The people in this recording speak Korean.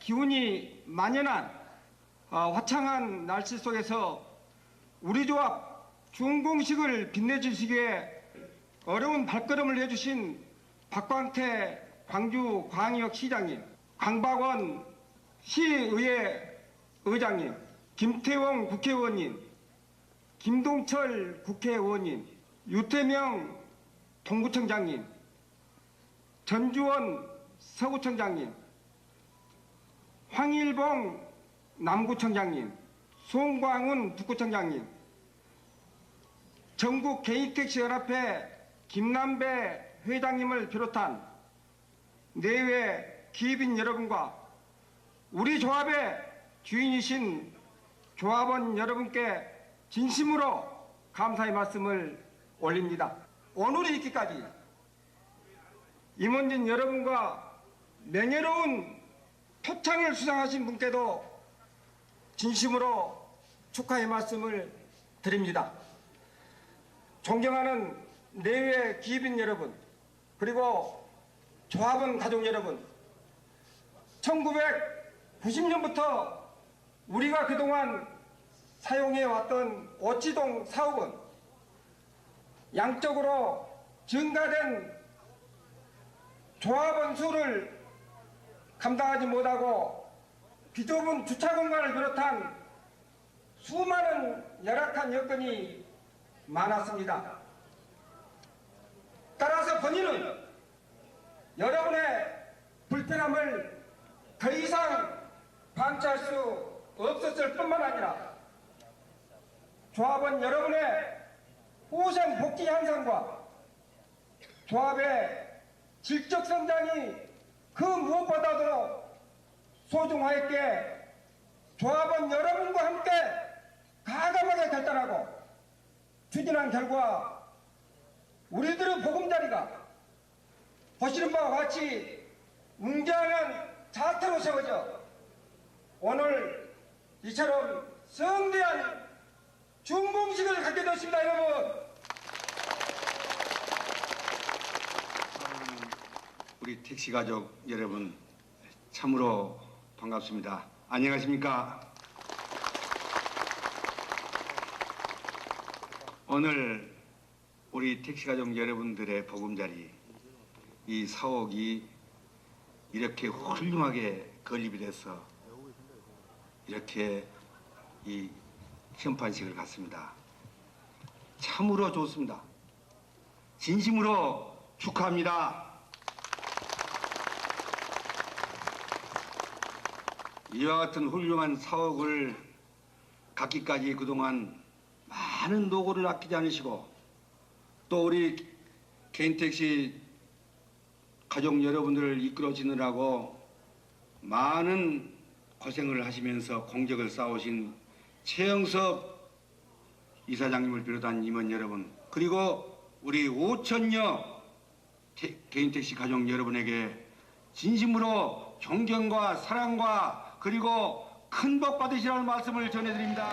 기운이 만연한 어, 화창한 날씨 속에서 우리 조합 준공식을 빛내주시기 에 어려운 발걸음을 해주신 박광태 광주 광역 시장님, 강박원 시의회 의장님, 김태원 국회의원님, 김동철 국회의원님, 유태명 동구청장님, 전주원 서구청장님, 황일봉 남구청장님, 송광훈 북구청장님, 전국 개인택시연합회 김남배 회장님을 비롯한 내외 기업인 여러분과 우리 조합의 주인이신 조합원 여러분께 진심으로 감사의 말씀을 올립니다. 오늘이 있기까지 임원진 여러분과 명예로운 표창을 수상하신 분께도 진심으로 축하의 말씀을 드립니다. 존경하는 내외 기업인 여러분, 그리고 조합원 가족 여러분, 1990년부터 우리가 그동안 사용해왔던 오치동 사옥은 양적으로 증가된 조합원 수를 감당하지 못하고 비좁은 주차 공간을 비롯한 수많은 열악한 여건이 많았습니다. 따라서 본인은 여러분의 불편함을 더 이상 방치할 수 없었을 뿐만 아니라 조합원 여러분의 후생 복귀 향상과 조합의 질적 성장이 그 무엇보다도 소중하였기에 조합원 여러분과 함께 가감하게 결단하고 추진한 결과 우리들의 보금자리가 보시는 바와 같이 웅장한 자태로 세워져 오늘 이처럼 성대한 준공식을 갖게 되었습니다 여러분 우리 택시 가족 여러분 참으로 반갑습니다. 안녕하십니까? 오늘 우리 택시 가족 여러분들의 보금자리 이 사옥이 이렇게 훌륭하게 건립이 돼서 이렇게 이 시험판식을 갖습니다. 참으로 좋습니다. 진심으로 축하합니다. 이와 같은 훌륭한 사옥을 갖기까지 그동안 많은 노고를 아끼지 않으시고 또 우리 개인택시 가족 여러분들을 이끌어지느라고 많은 고생을 하시면서 공적을 쌓으신 최영섭 이사장님을 비롯한 임원 여러분 그리고 우리 5천여 태- 개인택시 가족 여러분에게 진심으로 존경과 사랑과 그리고 큰 복 받으시라는 말씀을 전해드립니다.